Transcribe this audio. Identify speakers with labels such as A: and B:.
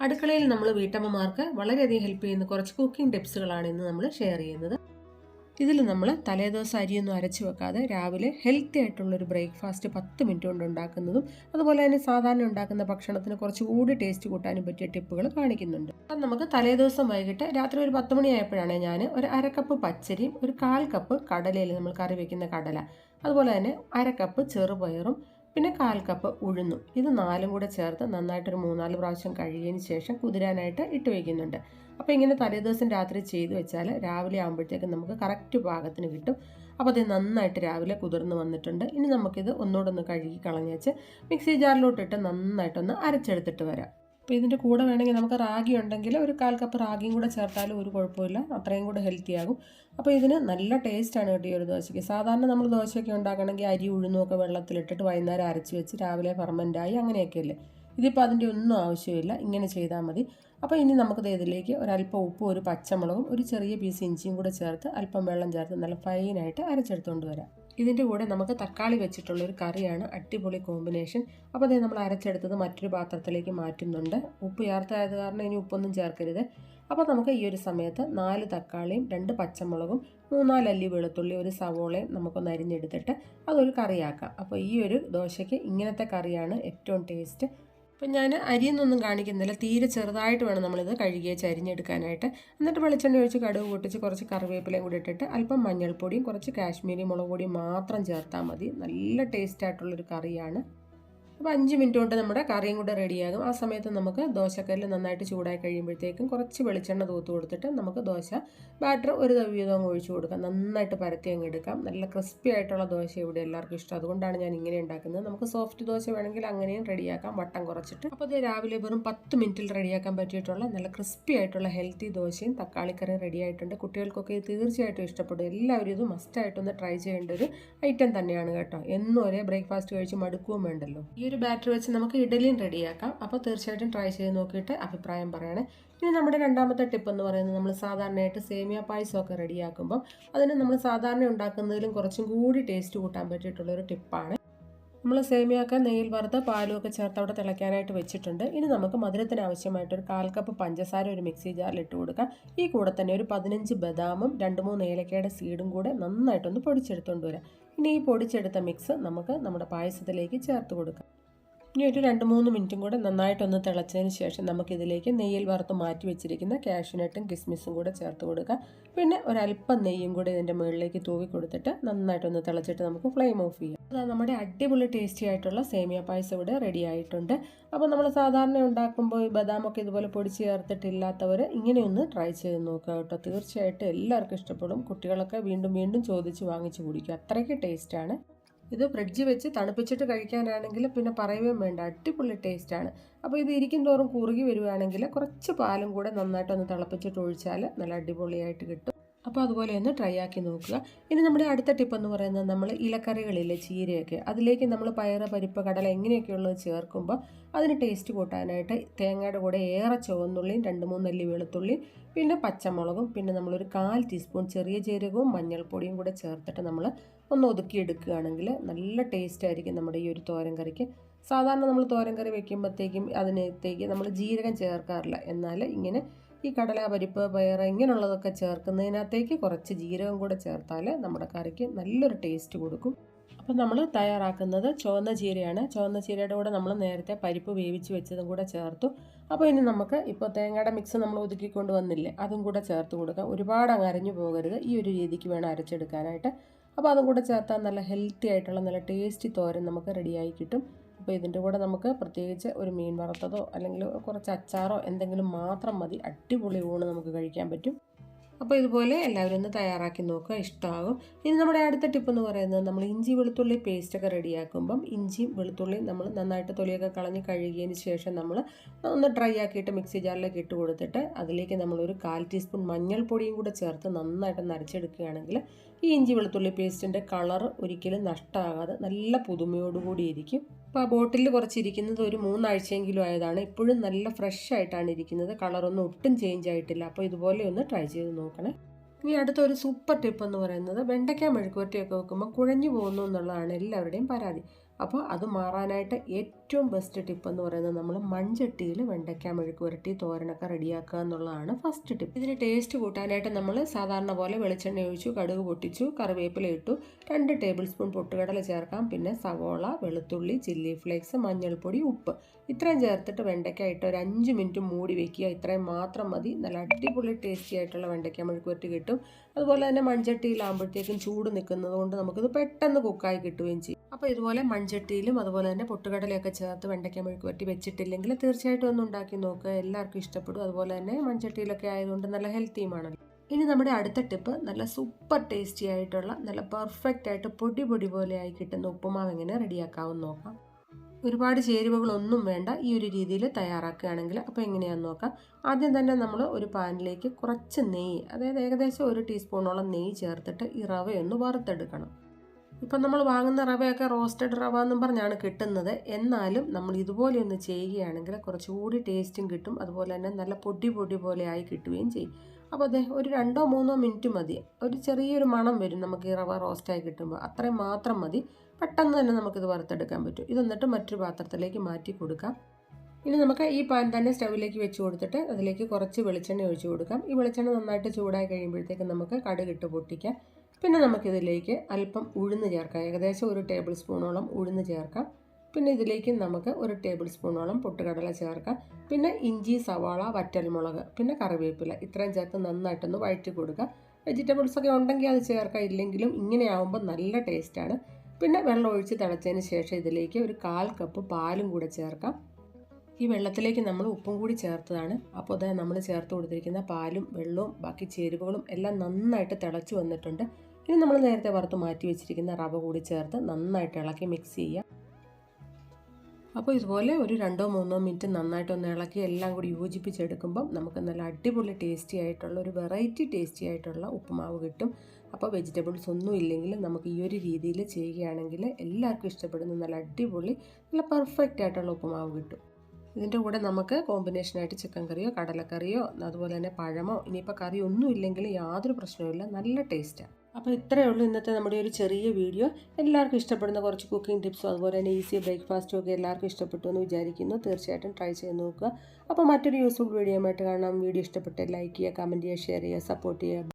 A: അടുക്കളയിൽ നമ്മൾ വീട്ടമ്മമാർക്ക് വളരെയധികം ഹെൽപ്പ് ചെയ്യുന്ന കുറച്ച് കുക്കിംഗ് ടിപ്സുകളാണ് ഇന്ന് നമ്മൾ ഷെയർ ചെയ്യുന്നത്. ഇതിൽ നമ്മൾ തലേദിവസം അരിയൊന്നും അരച്ചു വെക്കാതെ രാവിലെ ഹെൽത്തി ആയിട്ടുള്ളൊരു ബ്രേക്ക്ഫാസ്റ്റ് പത്ത് മിനിറ്റ് കൊണ്ട് ഉണ്ടാക്കുന്നതും അതുപോലെ തന്നെ സാധാരണ ഉണ്ടാക്കുന്ന ഭക്ഷണത്തിന് കുറച്ചുകൂടി ടേസ്റ്റ് കൂട്ടാനും പറ്റിയ ടിപ്പുകൾ കാണിക്കുന്നുണ്ട്. അപ്പം നമുക്ക് തലേദിവസം വൈകിട്ട് രാത്രി ഒരു പത്ത് മണിയായപ്പോഴാണ് ഞാൻ ഒരു അരക്കപ്പ് പച്ചരിയും ഒരു കാൽ കപ്പ് കടലയിൽ നമ്മൾ കറി വയ്ക്കുന്ന കടല അതുപോലെ തന്നെ അരക്കപ്പ് ചെറുപയറും പിന്നെ കാൽ കപ്പ് ഉഴുന്നു. ഇത് നാലും കൂടെ ചേർത്ത് നന്നായിട്ടൊരു മൂന്നാൽ പ്രാവശ്യം കഴുകിയതിന് ശേഷം കുതിരാനായിട്ട് ഇട്ട് വയ്ക്കുന്നുണ്ട് അപ്പോൾ ഇങ്ങനെ തലേദിവസം രാത്രി ചെയ്തു വെച്ചാൽ രാവിലെ ആകുമ്പോഴത്തേക്കും നമുക്ക് കറക്റ്റ് പാകത്തിന് കിട്ടും. അപ്പോൾ അത് നന്നായിട്ട് രാവിലെ കുതിർന്ന് വന്നിട്ടുണ്ട്. ഇനി നമുക്കിത് ഒന്നുകൂടെ ഒന്ന് കഴുകി കളഞ്ഞ് വെച്ച് മിക്സി ജാറിലോട്ടിട്ട് നന്നായിട്ടൊന്ന് അരച്ചെടുത്തിട്ട് വരാം. അപ്പോൾ ഇതിന്റെ കൂടെ വേണമെങ്കിൽ നമുക്ക് റാഗി ഉണ്ടെങ്കിൽ ഒരു കാൽ കപ്പ് റാഗിയും കൂടെ ചേർത്താലും ഒരു കുഴപ്പമില്ല. അത്രയും കൂടെ ഹെൽത്തി ആകും. അപ്പോൾ ഇതിന് നല്ല ടേസ്റ്റാണ് കേട്ടോ ഈ ഒരു ദോശയ്ക്ക് സാധാരണ നമ്മൾ ദോശയൊക്കെ ഉണ്ടാക്കണമെങ്കിൽ അരി ഉഴുന്നൊക്കെ വെള്ളത്തിലിട്ടിട്ട് വൈകുന്നേരം അരച്ച് വെച്ച് രാവിലെ ഫർമെന്റായി അങ്ങനെയൊക്കെയല്ലേ ഇതിപ്പോൾ അതിന്റെ ഒന്നും ആവശ്യമില്ല. ഇങ്ങനെ ചെയ്താൽ മതി. അപ്പോൾ ഇനി നമുക്ക് ഇതിലേക്ക് ഒരല്പം ഉപ്പും ഒരു പച്ചമുളകും ഒരു ചെറിയ പീസ് ഇഞ്ചിയും കൂടെ ചേർത്ത് അല്പം വെള്ളം ചേർത്ത് നല്ല ഫൈനായിട്ട് അരച്ചെടുത്തുകൊണ്ട് വരാം. ഇതിന്റെ കൂടെ നമുക്ക് തക്കാളി വെച്ചിട്ടുള്ളൊരു കറിയാണ്. അടിപൊളി കോമ്പിനേഷൻ. അപ്പോൾ അതേ നമ്മൾ അരച്ചെടുത്തത് മറ്റൊരു പാത്രത്തിലേക്ക് മാറ്റുന്നുണ്ട്. ഉപ്പ് ചേർത്തായത് കാരണം ഇനി ഉപ്പൊന്നും ചേർക്കരുത്. അപ്പോൾ നമുക്ക് ഈ ഒരു സമയത്ത് നാല് തക്കാളിയും രണ്ട് പച്ചമുളകും മൂന്നാലല്ലി വെളുത്തുള്ളി ഒരു സവോളയും നമുക്കൊന്ന് അരിഞ്ഞെടുത്തിട്ട് അതൊരു കറിയാക്കാം. അപ്പോൾ ഈ ഒരു ദോശയ്ക്ക് ഇങ്ങനത്തെ കറിയാണ് ഏറ്റവും ടേസ്റ്റ്. അപ്പം ഞാൻ അരിയെന്നൊന്നും കാണിക്കുന്നില്ല. തീരെ ചെറുതായിട്ട് വേണം നമ്മളിത് കഴുകിയ ചരിഞ്ഞെടുക്കാനായിട്ട്. എന്നിട്ട് വെളിച്ചെണ്ണ ഒഴിച്ച് കടുക് പൊട്ടിച്ച് കുറച്ച് കറിവേപ്പിലയും കൂടി ഇട്ടിട്ട് അല്പം മഞ്ഞൾപ്പൊടിയും കുറച്ച് കാശ്മീരി മുളക് പൊടിയും മാത്രം ചേർത്താൽ മതി. നല്ല ടേസ്റ്റ് ആയിട്ടുള്ളൊരു കറിയാണ്. അപ്പോൾ അഞ്ച് മിനിറ്റ് കൊണ്ട് നമ്മുടെ കറിയും കൂടെ റെഡിയാകും. ആ സമയത്ത് നമുക്ക് ദോശക്കല്ല് നന്നായിട്ട് ചൂടായി കഴിയുമ്പോഴത്തേക്കും കുറച്ച് വെളിച്ചെണ്ണ തൂത്ത് കൊടുത്തിട്ട് നമുക്ക് ദോശ ബാറ്റർ ഒരു വീതം അങ്ങ് ഒഴിച്ചു കൊടുക്കാം. നന്നായിട്ട് പരത്തി അങ്ങ് എടുക്കാം. നല്ല ക്രിസ്പി ആയിട്ടുള്ള ദോശ ഇവിടെ എല്ലാവർക്കും ഇഷ്ടം. അതുകൊണ്ടാണ് ഞാൻ ഇങ്ങനെ ഉണ്ടാക്കുന്നത്. നമുക്ക് സോഫ്റ്റ് ദോശ വേണമെങ്കിൽ അങ്ങനെയും റെഡിയാക്കാം. വട്ടം കുറച്ചിട്ട്. അപ്പോൾ ഇത് രാവിലെ വെറും പത്ത് മിനിറ്റിൽ റെഡിയാക്കാൻ പറ്റിയിട്ടുള്ള നല്ല ക്രിസ്പി ആയിട്ടുള്ള ഹെൽത്തി ദോശയും തക്കാളിക്കറിയും റെഡി ആയിട്ടുണ്ട് കുട്ടികൾക്കൊക്കെ ഇത് തീർച്ചയായിട്ടും ഇഷ്ടപ്പെടും. എല്ലാവരും ഇത് മസ്റ്റായിട്ടൊന്ന് ട്രൈ ചെയ്യേണ്ട ഒരു ഐറ്റം തന്നെയാണ് കേട്ടോ. എന്നും ഒരേ ബ്രേക്ക്ഫാസ്റ്റ് കഴിച്ച് മടുക്കുകയും വേണ്ടല്ലോ. ഈ ഒരു ബാറ്റർ വെച്ച് നമുക്ക് ഇഡലിയും റെഡിയാക്കാം. അപ്പോൾ തീർച്ചയായിട്ടും ട്രൈ ചെയ്ത് നോക്കിയിട്ട് അഭിപ്രായം പറയണേ. ഇനി നമ്മുടെ രണ്ടാമത്തെ ടിപ്പ് എന്ന് പറയുന്നത് നമ്മൾ സാധാരണയായിട്ട് സേമിയ പായസമൊക്കെ റെഡിയാക്കുമ്പോൾ അതിന് നമ്മൾ സാധാരണ ഉണ്ടാക്കുന്നതിലും കുറച്ചും കൂടി ടേസ്റ്റ് കൂട്ടാൻ പറ്റിയിട്ടുള്ളൊരു ടിപ്പാണ് നമ്മൾ സേമിയൊക്കെ നെയ്യിൽ വറുത്ത് പാലും ഒക്കെ ചേർത്ത് അവിടെ തിളയ്ക്കാനായിട്ട് വെച്ചിട്ടുണ്ട്. ഇനി നമുക്ക് മധുരത്തിന് ആവശ്യമായിട്ട് ഒരു കാൽ കപ്പ് പഞ്ചസാര ഒരു മിക്സി ജാറിൽ ഇട്ട് കൊടുക്കാം. ഈ കൂടെ തന്നെ ഒരു പതിനഞ്ച് ബദാമും രണ്ട് മൂന്ന് ഏലക്കയുടെ സീഡും കൂടെ നന്നായിട്ടൊന്ന് പൊടിച്ചെടുത്തുകൊണ്ട് വരാം. ഇനി ഈ പൊടിച്ചെടുത്ത മിക്സ് നമുക്ക് നമ്മുടെ പായസത്തിലേക്ക് ചേർത്ത് കൊടുക്കാം. ഇനി ഒരു രണ്ട് മൂന്ന് മിനിറ്റും കൂടെ നന്നായിട്ടൊന്ന് തിളച്ചതിന് ശേഷം നമുക്കിതിലേക്ക് നെയ്യിൽ വറുത്ത് മാറ്റി വെച്ചിരിക്കുന്ന കാഷ്യൂനട്ടും കിസ്മിസും കൂടെ ചേർത്ത് കൊടുക്കുക പിന്നെ ഒരല്പം നെയ്യും കൂടെ ഇതിന്റെ മുകളിലേക്ക് തൂവി കൊടുത്തിട്ട് നന്നായിട്ടൊന്ന് തിളച്ചിട്ട് നമുക്ക് ഫ്ലെയിം ഓഫ് ചെയ്യാം. അതാ നമ്മുടെ അടിപൊളി ടേസ്റ്റി ആയിട്ടുള്ള സേമിയ പായസം ഇവിടെ റെഡി ആയിട്ടുണ്ട്. അപ്പോൾ നമ്മൾ സാധാരണ ഉണ്ടാക്കുമ്പോൾ ഈ ബദാമൊക്കെ ഇതുപോലെ പൊടിച്ച് ചേർത്തിട്ടില്ലാത്തവർ ഇങ്ങനെയൊന്ന് ട്രൈ ചെയ്ത് നോക്കുക കേട്ടോ. തീർച്ചയായിട്ടും എല്ലാവർക്കും ഇഷ്ടപ്പെടും. കുട്ടികളൊക്കെ വീണ്ടും വീണ്ടും ചോദിച്ച് വാങ്ങിച്ച് കുടിക്കും അത്രയ്ക്ക് ടേസ്റ്റാണ്. ഇത് ഫ്രിഡ്ജ് വെച്ച് തണുപ്പിച്ചിട്ട് കഴിക്കാനാണെങ്കിൽ പിന്നെ പറയുകയും വേണ്ട. അടിപൊളി ടേസ്റ്റാണ് അപ്പോൾ ഇത് ഇരിക്കും തോറും കുറുകി വരുവാണെങ്കിൽ കുറച്ച് പാലും കൂടെ നന്നായിട്ടൊന്ന് തിളപ്പിച്ചിട്ട് ഒഴിച്ചാൽ നല്ല അടിപൊളിയായിട്ട് കിട്ടും. അപ്പോൾ അതുപോലെ ഒന്ന് ട്രൈ ആക്കി നോക്കുക. ഇനി നമ്മുടെ അടുത്ത ടിപ്പ് എന്ന് പറയുന്നത് നമ്മൾ ഇലക്കറികളിലെ ചീരയൊക്കെ അതിലേക്ക് നമ്മൾ പയറ് പരിപ്പ് കടല എങ്ങനെയൊക്കെയുള്ളത് ചേർക്കുമ്പോൾ അതിന് ടേസ്റ്റ് കൂട്ടാനായിട്ട് തേങ്ങയുടെ കൂടെ ഏറെ ചുവന്നുള്ളിയും രണ്ട് മൂന്നല്ലി വെളുത്തുള്ളിയും പിന്നെ പച്ചമുളകും പിന്നെ നമ്മളൊരു കാൽ ടീസ്പൂൺ ചെറിയ ജീരകവും മഞ്ഞൾപ്പൊടിയും കൂടെ ചേർത്തിട്ട് നമ്മൾ ഒന്ന് ഒതുക്കിയെടുക്കുകയാണെങ്കിൽ നല്ല ടേസ്റ്റ് ആയിരിക്കും നമ്മുടെ ഈ ഒരു തോരൻ കറിക്ക്. സാധാരണ നമ്മൾ തോരൻ കറി വെക്കുമ്പോഴത്തേക്കും അതിനകത്തേക്ക് നമ്മൾ ജീരകം ചേർക്കാറില്ല. എന്നാൽ ഇങ്ങനെ ഈ കടല പരിപ്പ് പയർ ഇങ്ങനെയുള്ളതൊക്കെ ചേർക്കുന്നതിനകത്തേക്ക് കുറച്ച് ജീരകം കൂടെ ചേർത്താൽ നമ്മുടെ കറിക്ക് നല്ലൊരു ടേസ്റ്റ് കൊടുക്കും. അപ്പോൾ നമ്മൾ തയ്യാറാക്കുന്നത് ചുവന്ന ചീരയാണ്. ചുവന്ന ചീരയുടെ കൂടെ നമ്മൾ നേരത്തെ പരിപ്പ് വേവിച്ച് വെച്ചതും കൂടെ ചേർത്തു. അപ്പോൾ ഇനി നമുക്ക് ഇപ്പോൾ തേങ്ങയുടെ മിക്സ് നമ്മൾ ഒതുക്കിക്കൊണ്ട് വന്നില്ലേ അതും കൂടെ ചേർത്ത് കൊടുക്കുക ഒരുപാട് അങ്ങ് അരഞ്ഞു പോകരുത്. ഈ ഒരു രീതിക്ക് വേണം അരച്ചെടുക്കാനായിട്ട്. അപ്പോൾ അതും കൂടെ ചേർത്താൽ നല്ല ഹെൽത്തി ആയിട്ടുള്ള നല്ല ടേസ്റ്റി തോരൻ നമുക്ക് റെഡിയായി കിട്ടും. അപ്പോൾ ഇതിന്റെ കൂടെ നമുക്ക് പ്രത്യേകിച്ച് ഒരു മീൻ വറുത്തതോ അല്ലെങ്കിൽ കുറച്ച് അച്ചാറോ എന്തെങ്കിലും മാത്രം മതി. അടിപൊളി ഊണ് നമുക്ക് കഴിക്കാൻ പറ്റും. അപ്പോൾ ഇതുപോലെ എല്ലാവരും ഒന്ന് തയ്യാറാക്കി നോക്കുക. ഇഷ്ടമാകും. ഇനി നമ്മുടെ അടുത്ത ടിപ്പ് എന്ന് പറയുന്നത് നമ്മൾ ഇഞ്ചി വെളുത്തുള്ളി പേസ്റ്റൊക്കെ റെഡിയാക്കുമ്പം ഇഞ്ചിയും വെളുത്തുള്ളിയും നമ്മൾ നന്നായിട്ട് തൊലിയൊക്കെ കളഞ്ഞ് കഴുകിയതിന് ശേഷം നമ്മൾ ഒന്ന് ഡ്രൈ ആക്കിയിട്ട് മിക്സി ജാറിലേക്ക് ഇട്ട് കൊടുത്തിട്ട് അതിലേക്ക് നമ്മളൊരു കാൽ ടീസ്പൂൺ മഞ്ഞൾപ്പൊടിയും കൂടെ ചേർത്ത് നന്നായിട്ട് നരച്ചെടുക്കുകയാണെങ്കിൽ ഈ ഇഞ്ചി വെളുത്തുള്ളി പേസ്റ്റിന്റെ കളർ ഒരിക്കലും നഷ്ടമാകാതെ നല്ല പുതുമയോടുകൂടി ഇരിക്കും. അപ്പോൾ ആ ബോട്ടിൽ കുറച്ചിരിക്കുന്നത് ഒരു മൂന്നാഴ്ചയെങ്കിലും ആയതാണ്. ഇപ്പോഴും നല്ല ഫ്രഷ് ആയിട്ടാണ് ഇരിക്കുന്നത്. കളറൊന്നും ഒട്ടും ചേഞ്ച് ആയിട്ടില്ല അപ്പോൾ ഇതുപോലെ ഒന്ന് ട്രൈ ചെയ്ത് നോക്കണേ. ഇനി അടുത്ത ഒരു സൂപ്പർ ടിപ്പ് എന്ന് പറയുന്നത് വെണ്ടയ്ക്ക മെഴുക്കുവരട്ടിയൊക്കെ വെക്കുമ്പോൾ കുഴഞ്ഞു പോകുന്നു എന്നുള്ളതാണ് എല്ലാവരുടെയും പരാതി. അപ്പോൾ അത് മാറാനായിട്ട് ഏറ്റവും ബെസ്റ്റ് ടിപ്പ് എന്ന് പറയുന്നത് നമ്മൾ മൺചട്ടിയിൽ വെണ്ടയ്ക്ക മെഴുക്ക് പുരട്ടി തോരനൊക്കെ റെഡിയാക്കുക എന്നുള്ളതാണ് ഫസ്റ്റ് ടിപ്പ് ഇതിന് ടേസ്റ്റ് കൂട്ടാനായിട്ട് നമ്മൾ സാധാരണ പോലെ വെളിച്ചെണ്ണ ഒഴിച്ചു കടുക് പൊട്ടിച്ചു കറിവേപ്പില ഇട്ടു. രണ്ട് ടേബിൾ സ്പൂൺ പൊട്ടുകടല ചേർക്കാം. പിന്നെ സവോള വെളുത്തുള്ളി ചില്ലി ഫ്ലേക്സ് മഞ്ഞൾപ്പൊടി ഉപ്പ്. ഇത്രയും ചേർത്തിട്ട് വെണ്ടയ്ക്ക ഇട്ട് ഒരു അഞ്ച് മിനിറ്റ് മൂടി വെക്കുക. ഇത്രയും മാത്രം മതി. നല്ല അടിപൊളി ടേസ്റ്റി ആയിട്ടുള്ള വെണ്ടയ്ക്ക മെഴുക്ക് പുരട്ടി കിട്ടും. അതുപോലെ തന്നെ മൺചട്ടിയിലാകുമ്പോഴത്തേക്കും ചൂട് നിൽക്കുന്നത് കൊണ്ട് നമുക്കിത് പെട്ടെന്ന് കുക്കായി കിട്ടുകയും ചെയ്യും. അപ്പോൾ ഇതുപോലെ മൺചട്ടിയിലും അതുപോലെ തന്നെ പൊട്ടുകടലയൊക്കെ ചേർത്ത് വെണ്ടയ്ക്ക മെഴുക്ക് പറ്റി വെച്ചിട്ടില്ലെങ്കിൽ തീർച്ചയായിട്ടും ഒന്ന് ഉണ്ടാക്കി നോക്കുക. എല്ലാവർക്കും ഇഷ്ടപ്പെടും. അതുപോലെ തന്നെ മൺചട്ടിയിലൊക്കെ ആയതുകൊണ്ട് നല്ല ഹെൽത്തിയുമാണല്ലോ ഇനി നമ്മുടെ അടുത്ത ടിപ്പ് നല്ല സൂപ്പർ ടേസ്റ്റി ആയിട്ടുള്ള നല്ല പെർഫെക്റ്റ് ആയിട്ട് പൊടി പൊടി പോലെ ആയി കിട്ടുന്ന ഉപ്പുമാവ് എങ്ങനെ റെഡിയാക്കാവും നോക്കാം. ഒരുപാട് ചേരുവകളൊന്നും വേണ്ട ഈ ഒരു രീതിയിൽ തയ്യാറാക്കുകയാണെങ്കിൽ അപ്പോൾ എങ്ങനെയാണെന്ന് നോക്കാം. ആദ്യം തന്നെ നമ്മൾ ഒരു പാനിലേക്ക് കുറച്ച് നെയ്യ് അതായത് ഏകദേശം ഒരു ടീസ്പൂണോളം നെയ്യ് ചേർത്തിട്ട് ഈ റവയൊന്ന് വറുത്തെടുക്കണം. ഇപ്പം നമ്മൾ വാങ്ങുന്ന റവയൊക്കെ റോസ്റ്റഡ് റവ എന്നും പറഞ്ഞാണ് കിട്ടുന്നത്. എന്നാലും നമ്മൾ ഇതുപോലെ ഒന്ന് ചെയ്യുകയാണെങ്കിൽ കുറച്ചുകൂടി ടേസ്റ്റും കിട്ടും. അതുപോലെ തന്നെ നല്ല പൊടി പൊടി പോലെ ആയി കിട്ടുകയും ചെയ്യും. അപ്പോൾ അതെ ഒരു രണ്ടോ മൂന്നോ മിനിറ്റ് മതി. ഒരു ചെറിയൊരു മണം വരും നമുക്ക് ഈ റവ റോസ്റ്റായി കിട്ടുമ്പോൾ. അത്രയും മാത്രം മതി. പെട്ടെന്ന് തന്നെ നമുക്കിത് വറുത്തെടുക്കാൻ പറ്റും. ഇത് എന്നിട്ട് മറ്റൊരു പാത്രത്തിലേക്ക് മാറ്റി കൊടുക്കാം. ഇനി നമുക്ക് ഈ പാൻ തന്നെ സ്റ്റൗവിലേക്ക് വെച്ച് കൊടുത്തിട്ട് അതിലേക്ക് കുറച്ച് വെളിച്ചെണ്ണ ഒഴിച്ച് കൊടുക്കാം. ഈ വെളിച്ചെണ്ണ നന്നായിട്ട് ചൂടായി കഴിയുമ്പോഴത്തേക്ക് നമുക്ക് കടുകിട്ട് പൊട്ടിക്കാം. പിന്നെ നമുക്കിതിലേക്ക് അല്പം ഉഴുന്ന് ചേർക്കാം. ഏകദേശം ഒരു ടേബിൾ സ്പൂണോളം ഉഴുന്ന് ചേർക്കാം. പിന്നെ ഇതിലേക്ക് നമുക്ക് ഒരു ടേബിൾ സ്പൂണോളം പൊട്ടുകടല ചേർക്കാം. പിന്നെ ഇഞ്ചി സവാള വറ്റൽമുളക് പിന്നെ കറിവേപ്പില ഇത്രയും ചേർത്ത് നന്നായിട്ടൊന്ന് വഴറ്റി കൊടുക്കുക വെജിറ്റബിൾസ് ഒക്കെ ഉണ്ടെങ്കിൽ അത് ചേർക്കാം. ഇല്ലെങ്കിലും ഇങ്ങനെ ആവുമ്പോൾ നല്ല ടേസ്റ്റാണ്. പിന്നെ വെള്ളം ഒഴിച്ച് തിളച്ചതിന് ശേഷം ഇതിലേക്ക് ഒരു കാൽ കപ്പ് പാലും കൂടെ ചേർക്കാം. ഈ വെള്ളത്തിലേക്ക് നമ്മൾ ഉപ്പും കൂടി ചേർത്തതാണ്. അപ്പോൾ അത് നമ്മൾ ചേർത്ത് കൊടുത്തിരിക്കുന്ന പാലും വെള്ളവും ബാക്കി ചേരുവകളും എല്ലാം നന്നായിട്ട് തിളച്ച് വന്നിട്ടുണ്ട്. ഇനി നമ്മൾ നേരത്തെ വറുത്ത് മാറ്റി വെച്ചിരിക്കുന്ന റവ കൂടി ചേർത്ത് നന്നായിട്ട് ഇളക്കി മിക്സ് ചെയ്യാം. അപ്പോൾ ഇതുപോലെ ഒരു രണ്ടോ മൂന്നോ മിനിറ്റ് നന്നായിട്ടൊന്ന് ഇളക്കി എല്ലാം കൂടി യോജിപ്പിച്ചെടുക്കുമ്പം നമുക്ക് നല്ല അടിപൊളി ടേസ്റ്റി ആയിട്ടുള്ള ഒരു വെറൈറ്റി ടേസ്റ്റി ആയിട്ടുള്ള ഉപ്പുമാവ് കിട്ടും. അപ്പോൾ വെജിറ്റബിൾസ് ഒന്നും ഇല്ലെങ്കിൽ നമുക്ക് ഈ ഒരു രീതിയിൽ ചെയ്യുകയാണെങ്കിൽ എല്ലാവർക്കും ഇഷ്ടപ്പെടുന്ന. നല്ല അടിപൊളി നല്ല പെർഫെക്റ്റ് ആയിട്ടുള്ള ഉപ്പുമാവ് കിട്ടും. ഇതിന്റെ കൂടെ നമുക്ക് കോമ്പിനേഷനായിട്ട് ചിക്കൻ കറിയോ കടലക്കറിയോ അതുപോലെ തന്നെ പഴമോ ഇനിയിപ്പോൾ കറി ഒന്നും ഇല്ലെങ്കിൽ യാതൊരു പ്രശ്നവുമില്ല നല്ല ടേസ്റ്റാണ് അപ്പോൾ ഇത്രയേ ഉള്ളൂ ഇന്നത്തെ നമ്മുടെ ഒരു ചെറിയ വീഡിയോ എല്ലാവർക്കും ഇഷ്ടപ്പെടുന്ന കുറച്ച് കുക്കിംഗ് ടിപ്സും അതുപോലെ തന്നെ ഈസി ബ്രേക്ക്ഫാസ്റ്റും ഒക്കെ എല്ലാവർക്കും ഇഷ്ടപ്പെട്ടു എന്ന് വിചാരിക്കുന്നു. തീർച്ചയായിട്ടും ട്രൈ ചെയ്ത് നോക്കുക. അപ്പോൾ മറ്റൊരു യൂസ്ഫുൾ വീഡിയോ ആയിട്ട് കാണാം. വീഡിയോ ഇഷ്ടപ്പെട്ട് ലൈക്ക് ചെയ്യുക കമന്റ് ചെയ്യുക ഷെയർ ചെയ്യുക സപ്പോർട്ട് ചെയ്യുക.